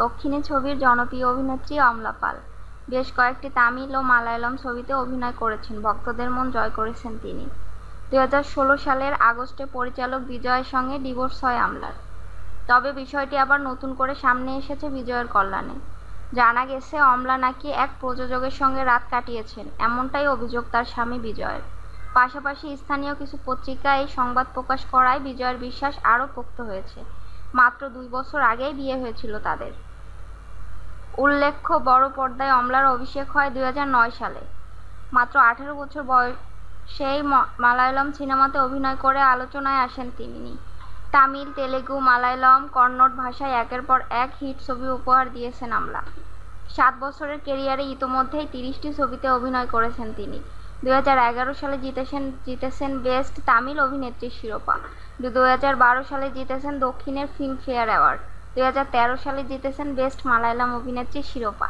দক্ষিণী ছবির জনপ্রিয় অভিনেত্রী অমলা পাল। বেশ কয়েকটি তামিল ও মালায়ালম ছবিতে অভিনয় করেছেন, ভক্তদের মন জয় করেছেন তিনি। দু হাজার ষোলো সালের আগস্টে পরিচালক বিজয়ের সঙ্গে ডিভোর্স হয় আমলার। তবে বিষয়টি আবার নতুন করে সামনে এসেছে বিজয়ের কল্যাণে। জানা গেছে, অমলা নাকি এক প্রযোজকের সঙ্গে রাত কাটিয়েছেন, এমনটাই অভিযোগ তার স্বামী বিজয়ের। পাশাপাশি স্থানীয় কিছু পত্রিকা এই সংবাদ প্রকাশ করায় বিজয়ের বিশ্বাস আরও পোক্ত হয়েছে। মাত্র দুই বছর আগেই বিয়ে হয়েছিল তাদের। উল্লেখ্য, বড় পর্দায় অমলার অভিষেক হয় দু হাজার নয় সালে। মাত্র আঠেরো বছর বয়সেই মালায়ালম সিনেমাতে অভিনয় করে আলোচনায় আসেন তিনি। তামিল, তেলেগু, মালায়ালম, কন্নড় ভাষায় একের পর এক হিট ছবি উপহার দিয়েছেন আমলা। সাত বছরের কেরিয়ারে ইতোমধ্যেই তিরিশটি ছবিতে অভিনয় করেছেন তিনি। দু হাজার এগারো সালে জিতেছেন জিতেছেন বেস্ট তামিল অভিনেত্রীর শিরোপা। দু হাজার বারো সালে জিতেছেন দক্ষিণের ফিল্মফেয়ার অ্যাওয়ার্ড। দুই হাজার তেরো সালে জিতেছেন বেস্ট মালায়ালাম অভিনেত্রী শিরোপা।